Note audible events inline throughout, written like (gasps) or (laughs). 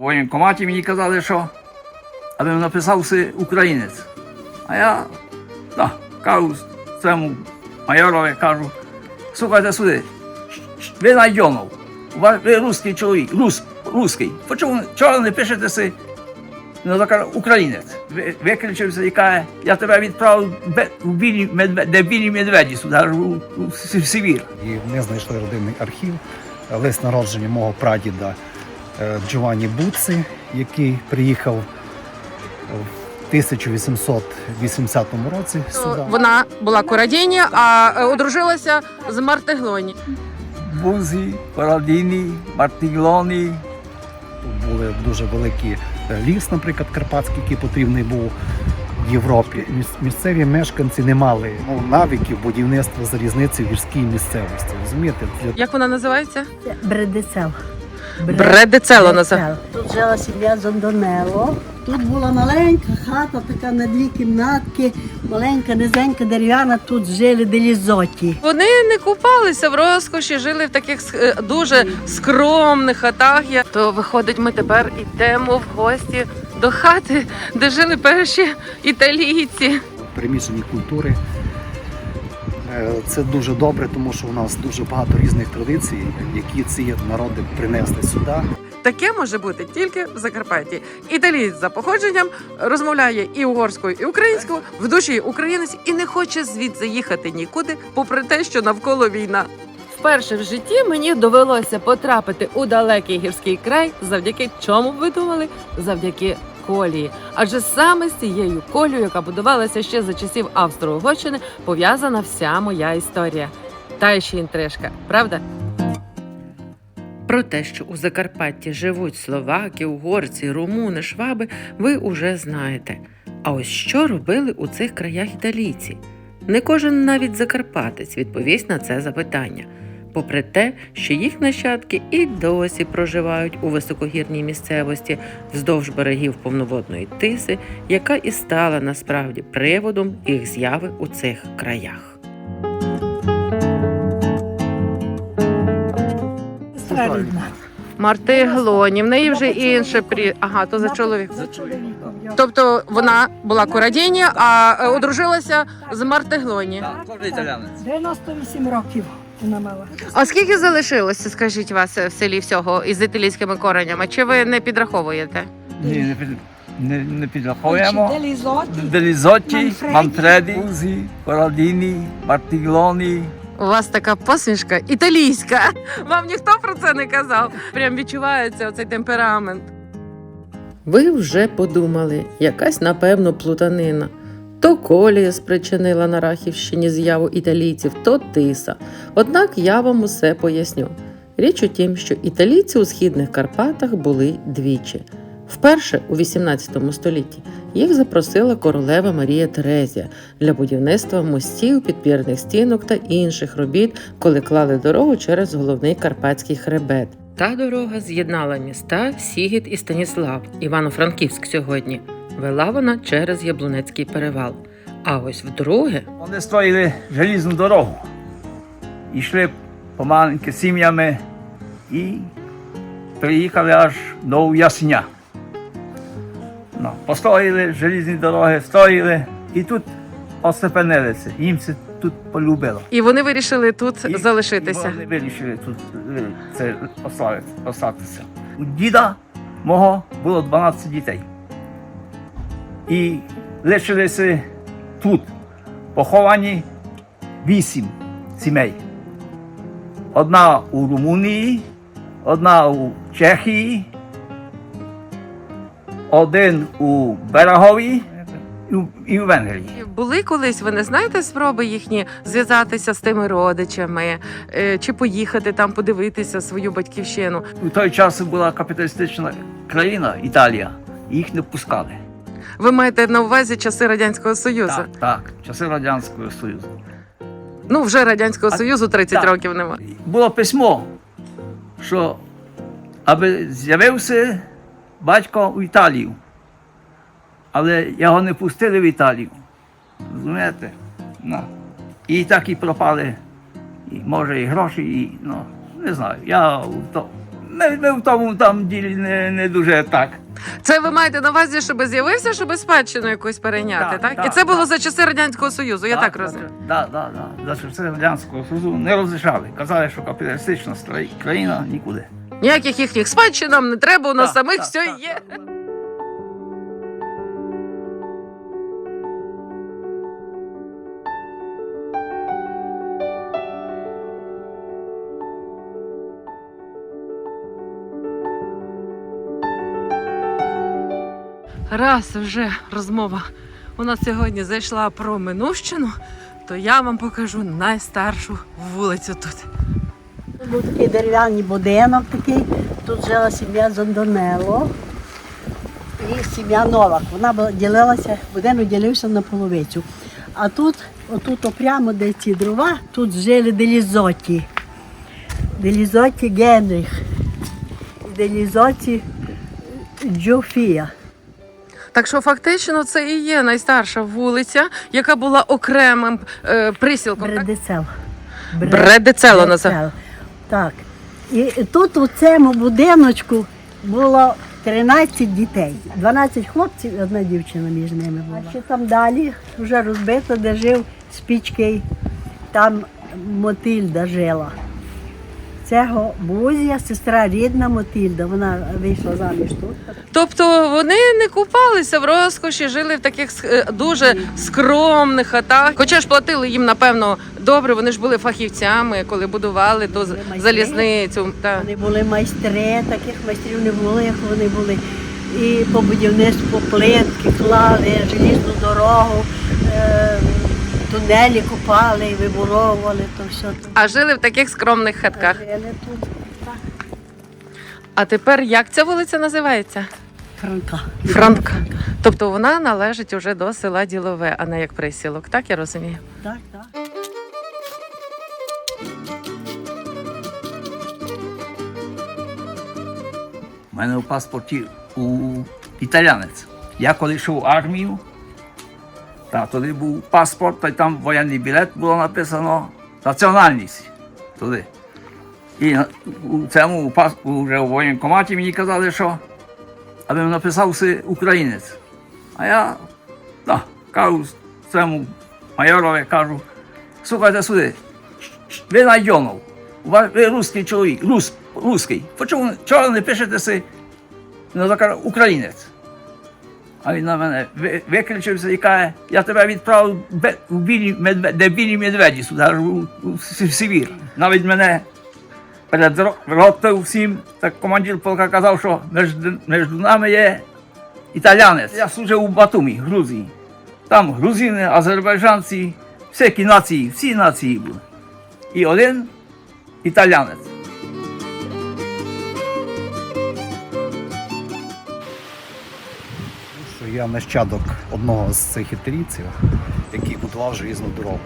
В воєнкоматі мені казали, що аби написав си українець. А я да, кажу цьому майорові, кажу, слухайте сюди, ви найдьонов, ви русський чоловік, рус, русський. Почому чого не пишете си? Ну, каже, українець. Ви- Викричився і каже, я тебе відправив у білі медведі, де білі медведі сюди, в Сибір. І ми знайшли родинний архів, лист народження мого прадіда Джованні Буци, який приїхав в 1880 році сюди. Вона була курадіні, а е, одружилася з Мартеглоні. Бузі, Парадіні, Мартіглоні. Тут були дуже великий е, ліс, наприклад, карпатський, який потрібний був в Європі. Місцеві мешканці не мали ну, навиків будівництва залізниці в гірській місцевості. Розумієте? Для Як вона називається? Бредицел. Бредицело називається. Тут жила сім'я Зондонело. Тут була маленька хата, така на дві кімнатки, маленька, низенька дерев'яна, тут жили делізоті. Вони не купалися в розкоші, жили в таких е, дуже скромних хатах. Я- То виходить, ми тепер йдемо в гості до хати, де жили перші італійці. перемішані культури. Е, Це дуже добре, тому що у нас дуже багато різних традицій, які ці народи принесли сюди. Таке може бути тільки в Закарпатті. Італієць за походженням розмовляє і угорською, і українською, в душі українець і не хоче звідси їхати нікуди, попри те, що навколо війна. Вперше в житті мені довелося потрапити у далекий гірський край, завдяки чому ви думали? Завдяки колії. Адже саме з цією колією, яка будувалася ще за часів Австро-Угорщини, пов'язана вся моя історія. Та ще інтрижка, правда? Про те, що у Закарпатті живуть словаки, угорці, румуни, шваби, ви уже знаєте. А ось що робили у цих краях італійці? Не кожен навіть закарпатець відповість на це запитання, попри те, що їх нащадки і досі проживають у високогірній місцевості вздовж берегів повноводної тиси, яка і стала насправді приводом їх зяви у цих краях. Марти Глоні, в неї вже інше прі. Ага, то за чоловік. За чоловіком. Я. Тобто вона була курадіні, а е, одружилася з Мартеглоні. Кожен італянець. 98 років вона мала. А скільки залишилося, скажіть вас, в селі всього із італійськими коренями? Чи ви не підраховуєте? Ні, не, під, не, не підраховуємо. Делізоті. Манфреді. Манфреді, Парадіні, Мартіглоні. У вас така посмішка італійська. Вам ніхто про це не казав. Прям відчувається оцей темперамент. Ви вже подумали, якась напевно плутанина. То колія спричинила на Рахівщині з'яву італійців, то тиса. Однак я вам усе поясню. Річ у тім, що італійці у східних Карпатах були двічі. Вперше у 18 столітті їх запросила королева Марія Терезія для будівництва мостів, підпірних стінок та інших робіт, коли клали дорогу через головний карпатський хребет. Та дорога з'єднала міста Сігіт і Станіслав, Івано-Франківськ сьогодні. Вела вона через Яблунецький перевал. А ось вдруге Вони строїли желізну дорогу. Йшли помаленьки сім'ями і приїхали аж до Уясня. Ну, построїли желізні дороги, строїли і тут остепенилися. Їм це тут полюбило. і вони вирішили тут І- залишитися. І вони вирішили тут е, це остатися. У діда мого було 12 дітей. І лишилися тут поховані 8 сімей. Одна у Румунії, одна у Чехії, один у Берегові і у- і у Венгрії. Були колись, ви не знаєте спроби їхні зв'язатися з тими родичами е, чи поїхати там подивитися свою батьківщину. У той час була капіталістична країна Італія, і їх не пускали. Ви маєте на увазі часи радянського союзу? Так, так, часи Радянського Союзу. Ну вже радянського А- союзу 30 так. років немає. Було письмо, що аби з'явився батько в Італію, але його не пустили в Італію. Розумієте? Ну. І так і пропали, і, може, і гроші, і ну, не знаю. Я в то ми, ми в тому там ділі не, не дуже так. Це ви маєте на увазі, щоб з'явився, щоб спадщину якусь перейняти, Так, так? І це було так. за часи радянського союзу. Я так розумію. Так, так, так. За часи Радянського Союзу не розрішали. Казали, що капіталістична стра- країна нікуди. Ніяких їхніх спадщин нам не треба, у нас Так, самих так, все так, є. так. Раз вже розмова у нас сьогодні зайшла про Минущину, то я вам покажу найстаршу вулицю тут. Тут був такий дерев'яний будинок такий. Тут жила сім'я Зондонело і сім'я Новак. Вона ділилася, будинок ділився на половицю. А тут, отут опрямо, де ці дрова, тут жили Делізоті. Делізоті Генріх. І Делізоті Джофія. Так що фактично це і є найстарша вулиця, яка була окремим е, присілком. Так? Бредецел. Бредецело називається. Так. І тут у цьому будиночку було 13 дітей. 12 хлопців і одна дівчина між ними була. А ще там далі вже розбито, де жив Спічкий, там Мотильда жила. Цього Бузія, сестра рідна Мотильда, вона вийшла заміж тут. Тобто вони не купалися в розкоші, жили в таких е, дуже скромних хатах. Хоча ж платили їм, напевно, добре, вони ж були фахівцями, коли будували ту майстри. залізницю. Та. Вони були майстри, таких майстрів не було, як вони були. І по будівництву плитки клали, желізну дорогу, е, тунелі копали, вибуровували то все. А жили в таких скромних хатках. Жили тут. Так. А тепер як ця вулиця називається? Франка. Франка. Тобто вона належить уже до села Ділове, а не як присілок. Так я розумію. Так, так. У мене в паспорті у італянець. Я коли йшов в армію, та тоді був паспорт, та й там воєнний білет було написано національність. Туди. І у цьому у пас- уже у воєнкоматі мені казали, що аби написав си українець. А я да, кажу цьому майорові, кажу, слухайте сюди, ви Найдьонов, ви русський чоловік, рус, русський. Чого не пишете си ну, каже, українець? А він на мене ви- викричився і каже, я тебе відправив у білі медве- де білі медведі сюди, у, у Сибір. Навіть мене перед ро- ротою всім, так командир полка казав, що між, між нами є італянець. Я служив у Батумі, Грузії. Там грузини, азербайджанці, всякі нації, всі нації були. І один італянець. Я нащадок одного з цих італійців, який будував желізну дорогу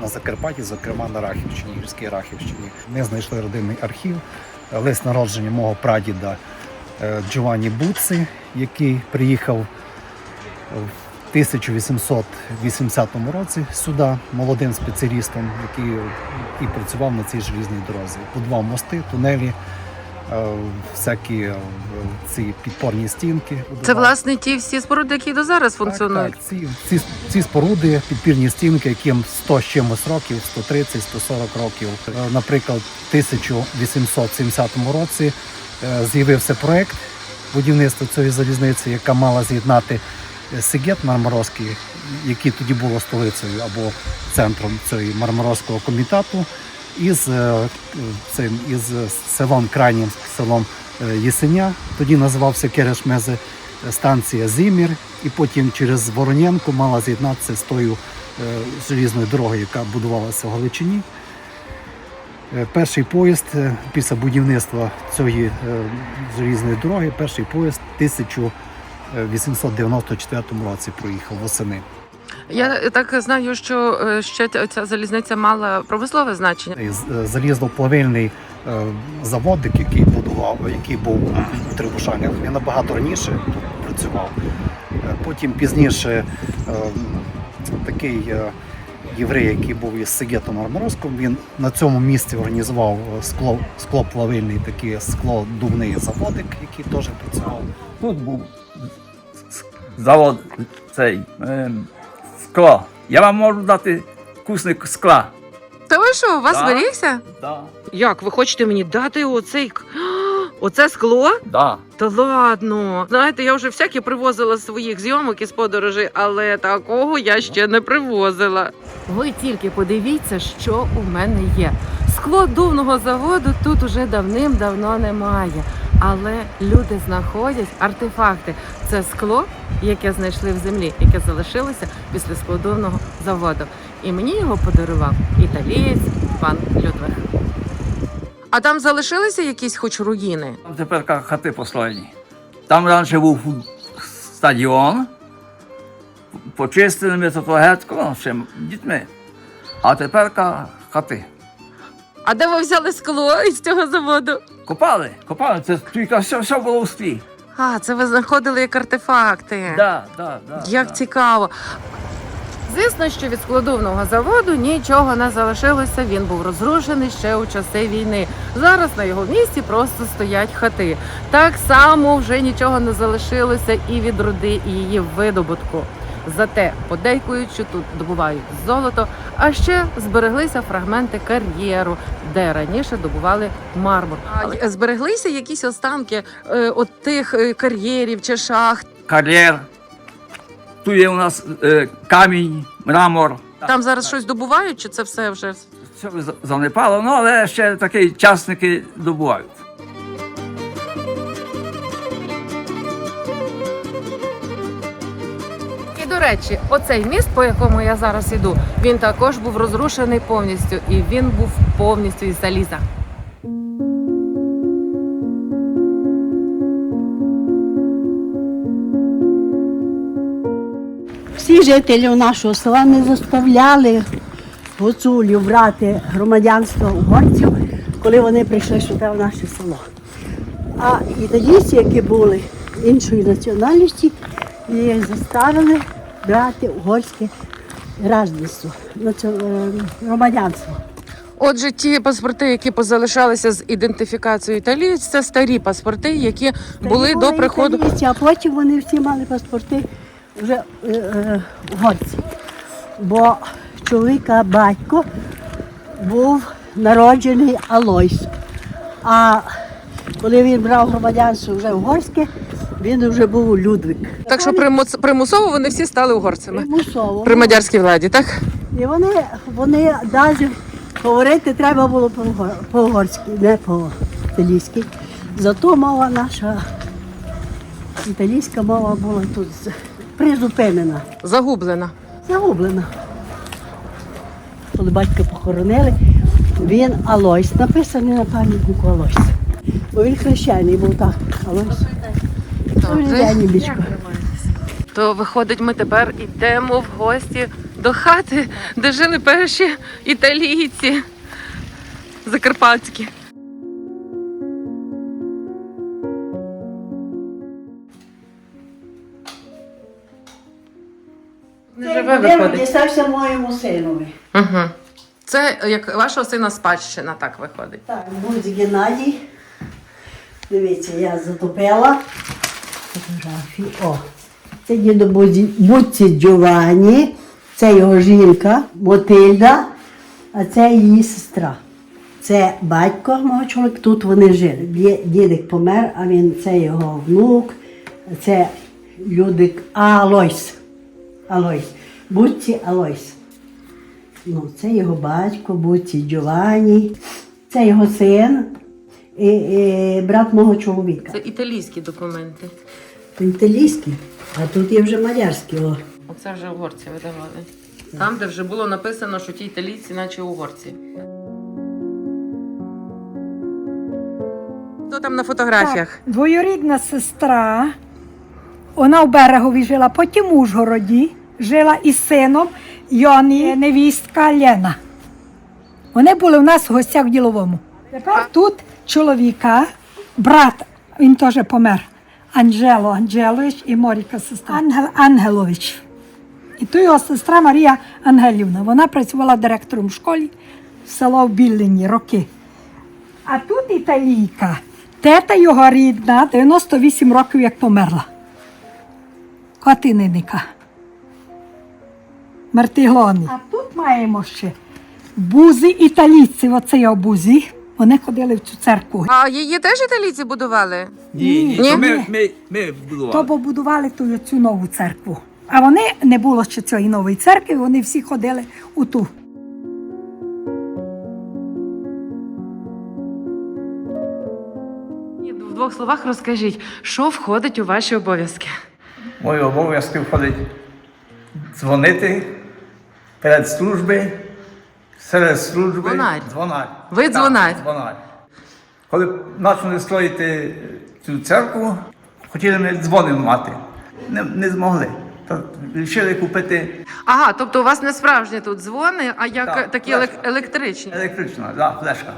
на, Закарпатті, зокрема на Рахівщині, гірській Рахівщині. Ми знайшли родинний архів, лист народження мого прадіда е, Джованні Буци, який приїхав в 1880 році сюди молодим спеціалістом, який і працював на цій желізній дорозі. Будував мости, тунелі, всякі е, ці підпорні стінки. Це власне ті всі споруди, які до зараз функціонують. Так, так. Ці, ці, ці споруди, підпірні стінки, яким 100 з чимось років, 130, 140 років. Е, Наприклад, в 1870 році е, з'явився проект будівництва цієї залізниці, яка мала з'єднати е, Сигет Мармаровський, який тоді було столицею або центром цієї Мармаровського комітету, із е, цим із селом крайнім селом е, Єсеня. Тоді називався Керешмезе станція Зимір, і потім через Вороненко мала з'єднатися з тою е, желізною дорогою, яка будувалася в Галичині. Е, Перший поїзд е, після будівництва цієї е, желізної дороги, перший поїзд в 1894 році проїхав восени. Я так знаю, що е, ще ця- ця залізниця мала промислове значення. Е, Залізноплавильний е, заводик, який будував, який був у Трибушанях, він набагато раніше тут працював. Е, Потім пізніше е, такий е, єврей, який був із Сигетом Арморозком, він на цьому місці організував скло, склоплавильний такий склодувний заводик, який теж працював. Тут був завод цей ем, скло. Я вам можу дати кусник скла. Та ви що, у вас Да. зберігся? Да. Як ви хочете мені дати оцей к- (gasps) оце скло? Да. Та ладно. Знаєте, я вже всякі привозила з своїх зйомок із подорожей, але такого я ще не привозила. Ви тільки подивіться, що у мене є. Скло дувного заводу тут уже давним-давно немає. Але люди знаходять артефакти. Це скло, яке знайшли в землі, яке залишилося після складовного заводу. І мені його подарував італієць пан Людвиг. А там залишилися якісь хоч руїни? Там тепер хати построєні. Там раніше був стадіон. Почистили ми то гетко ще дітьми. А тепер хати. А де ви взяли скло із цього заводу? Копали, копали, це тільки все, все було у склі. А, це ви знаходили як артефакти. Да, да, да, Як да. цікаво. Звісно, що від складовного заводу нічого не залишилося. Він був розрушений ще у часи війни. Зараз на його місці просто стоять хати. Так само вже нічого не залишилося і від руди, і її видобутку. Зате подейкують, що тут добувають золото, а ще збереглися фрагменти кар'єру, де раніше добували мармур. А збереглися якісь останки е, от тих е, кар'єрів чи шахт. Кар'єр. Тут є у нас е, камінь, мрамор. Там зараз щось добувають, чи це все вже Все за- занепало, ну але ще такі частники добувають. Речі, оцей міст, по якому я зараз іду, він також був розрушений повністю, і він був повністю із заліза. Всі жителі нашого села не заставляли гуцулів брати громадянство угорців, коли вони прийшли сюди в наше село. А італійці, які були іншої національності, їх заставили брати угорське гражданство, е, громадянство. Отже, ті паспорти, які позалишалися з ідентифікацією італієць, це старі паспорти, які були до приходу. італійці, а потім вони всі мали паспорти вже е, е, угорці. Бо чоловіка батько був народжений Алойс. А коли він брав громадянство вже угорське, він вже був Людвиг. Так що примус- примусово вони всі стали угорцями примусово. при мадярській владі, так? І вони, вони навіть говорити треба було по-угор- по-угорськи, не по-італійськи. Зато мова наша, італійська мова була тут призупинена, Загублена. загублена. Коли батька похоронили, він Алойс, написаний на пам'ятнику Алойс. Бо він хрещений був так, Алойс. То виходить, ми тепер йдемо в гості до хати, де жили перші італійці закарпатські. Не дістався моєму синові. Угу. Це як вашого сина спадщина, так виходить. Так, Гудз Геннадій. Дивіться, я затопила фотографії. О, це дідо Буцці Джованні, це його жінка Мотильда, а це її сестра. Це батько мого чоловіка, тут вони жили. Ді- Дідик помер, а він це його внук, це Людик Алойс. Алойс. Буцці Алойс. Ну, це його батько, Буці Джованні, це його син і, і брат мого чоловіка. Це італійські документи. Це італійський, а тут є вже мадярський. О. Оце вже угорці видавали. Там, де вже було написано, що ті італійці, наче угорці. Хто там на фотографіях? Двоюрідна сестра, вона в берегові жила, потім в Ужгороді жила із сином Йоні, невістка Лена. Вони були у нас в гостях в діловому. Тепер тут чоловіка, брат, він теж помер. Анджело Анджелович і Моріка сестра. Ангел Ангелович. І то його сестра Марія Ангелівна. Вона працювала директором в школі в село в Біллині роки. А тут італійка, тета його рідна, 98 років як померла. Котининика. Мартиглони. А тут маємо ще бузи італійці, оце його бузі. Вони ходили в цю церкву. А її теж італійці будували? Ні, ні, Ні? ми, ми, ми будували. То побудували ту цю нову церкву. А вони не було ще цієї нової церкви, вони всі ходили у ту. В двох словах розкажіть, що входить у ваші обов'язки? Мої обов'язки входить дзвонити перед служби, серед служби. Дзвонать. дзвонарь. Ви Так, дзвонать. дзвонать. Коли почали строїти цю церкву, хотіли ми дзвони мати. Не, не змогли. То вирішили купити Ага, тобто у вас не справжні тут дзвони, а як Так, такі флешка. елек- електричні. електричну, да, флешка.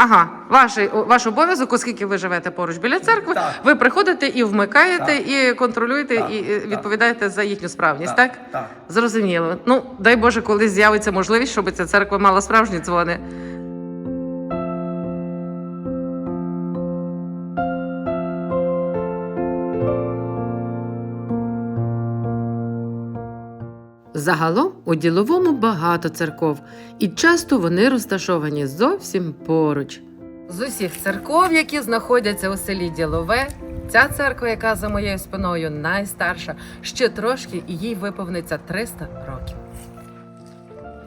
Ага, ваш, ваш обов'язок, оскільки ви живете поруч біля церкви, Так. ви приходите і вмикаєте, Так. і контролюєте, Так, і відповідаєте так. за їхню справність, так? Так, так. Зрозуміло. Ну, дай Боже, коли з'явиться можливість, щоб ця церква мала справжні дзвони. Загалом у діловому багато церков, і часто вони розташовані зовсім поруч. З усіх церков, які знаходяться у селі Ділове, ця церква, яка за моєю спиною найстарша, ще трошки і їй виповниться 300 років.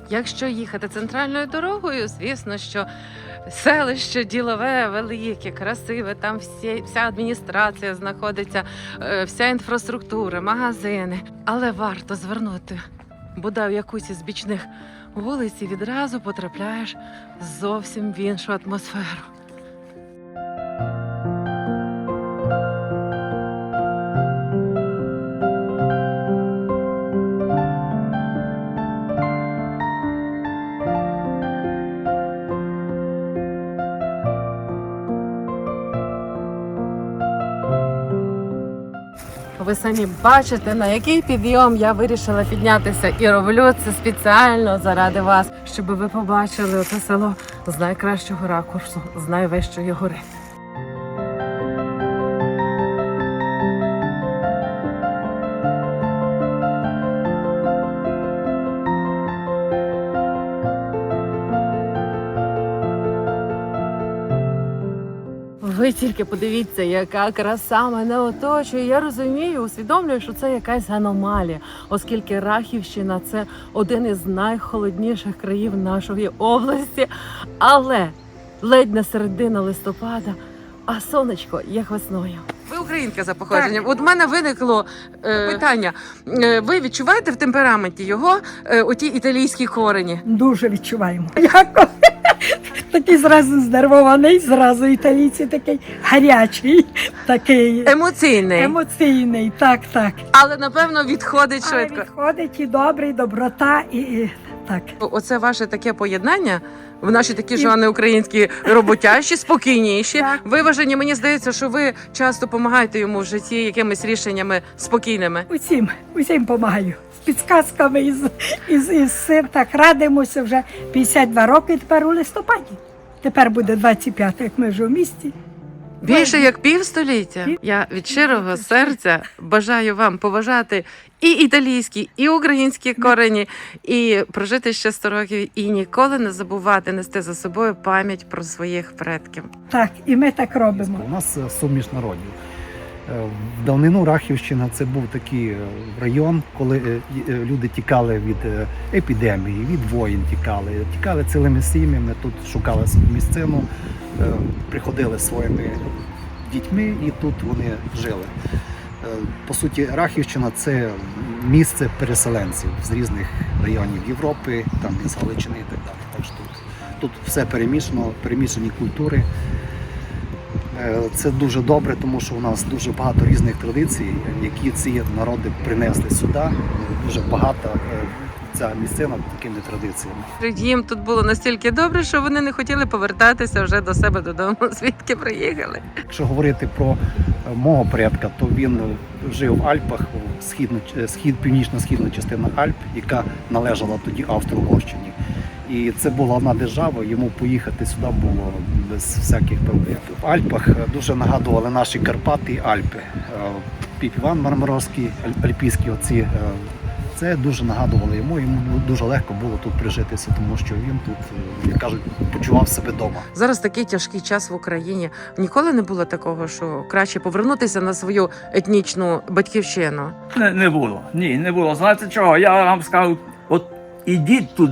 Якщо їхати центральною дорогою, звісно, що селище ділове, велике, красиве, там всі, вся адміністрація знаходиться, е, вся інфраструктура, магазини. Але варто звернути бодай в якусь із бічних вулиць і відразу потрапляєш зовсім в іншу атмосферу. Ви самі бачите, на який підйом я вирішила піднятися і роблю це спеціально заради вас, щоб ви побачили це село з найкращого ракурсу, з найвищої гори. Ви тільки подивіться, яка краса мене оточує. Я розумію, усвідомлюю, що це якась аномалія, оскільки Рахівщина це один із найхолодніших країв нашої області. Але ледь не середина листопада, а сонечко як весною. Ви українка за походженням. От в мене виникло е, питання. Е, ви відчуваєте в темпераменті його е, оті італійські корені? Дуже відчуваємо. (laughs) Як (laughs) такий зразу знервований, зразу італійці такий гарячий, такий Емоційний, емоційний. Так, так. але напевно відходить Але швидко. відходить і добрий, доброта, і, і так. Оце ваше таке поєднання в наші такі жани українські роботящі, спокійніші, Так. виважені. Мені здається, що ви часто допомагаєте йому в житті якимись рішеннями спокійними. Усім, усім допомагаю. З підсказками із із, із цим так радимося вже 52 роки тепер у листопаді. Тепер буде 25, як ми вже в місті. Більше як півстоліття. Я від щирого серця бажаю вам поважати і італійські, і українські корені, і прожити ще 100 років, і ніколи не забувати нести за собою пам'ять про своїх предків. Так, і ми так робимо. У нас е, суміш народів. Е, В давнину Рахівщина це був такий е, район, коли люди тікали від епідемії, від воїн тікали, тікали цілими сім'ями, тут шукали місцину, приходили зі своїми дітьми і тут вони жили. Е, По суті, Рахівщина це місце переселенців з різних районів Європи, там із Галичини і так далі. Так що тут, тут все перемішано, перемішані культури. Е, Це дуже добре, тому що у нас дуже багато різних традицій, які ці народи принесли сюди. Дуже багато е, ця місцина такими традиціями. Їм тут було настільки добре, що вони не хотіли повертатися вже до себе додому, (laughs) звідки приїхали. Якщо говорити про е, мого предка, то він е, жив в Альпах, східно, е, схід, північно-східна частина Альп, яка належала тоді Австро-Угорщині. І це була одна держава, йому поїхати сюди було без всяких проблем. В Альпах дуже нагадували наші Карпати і Альпи. Піп Іван Мармаровський, аль- альпійські оці. Це дуже нагадувало йому. Йому дуже легко було тут прижитися, тому що він тут, е, як кажуть, почував себе вдома. Зараз такий тяжкий час в Україні. Ніколи не було такого, що краще повернутися на свою етнічну батьківщину. Не, не було. Ні, не було. Знаєте чого? Я вам скажу, от і дід тут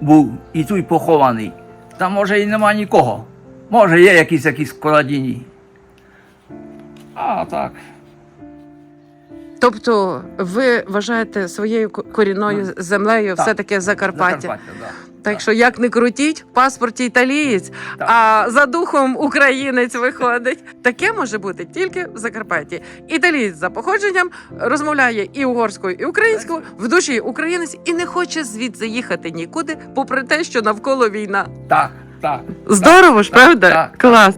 був, і тут похований. Там може і нема нікого. Може, є якісь якісь коладіні. А так. Тобто, ви вважаєте своєю ко- корінною землею Так. все-таки Закарпаття. Закарпаття, да. Так що як не крутіть, в паспорті італієць, Так. а за духом українець виходить. Таке може бути тільки в Закарпатті. Італієць за походженням розмовляє і угорською, і українською, в душі українець і не хоче звідси їхати нікуди, попри те, що навколо війна. Так, так. Здорово ж, Так, правда? так, так. Клас.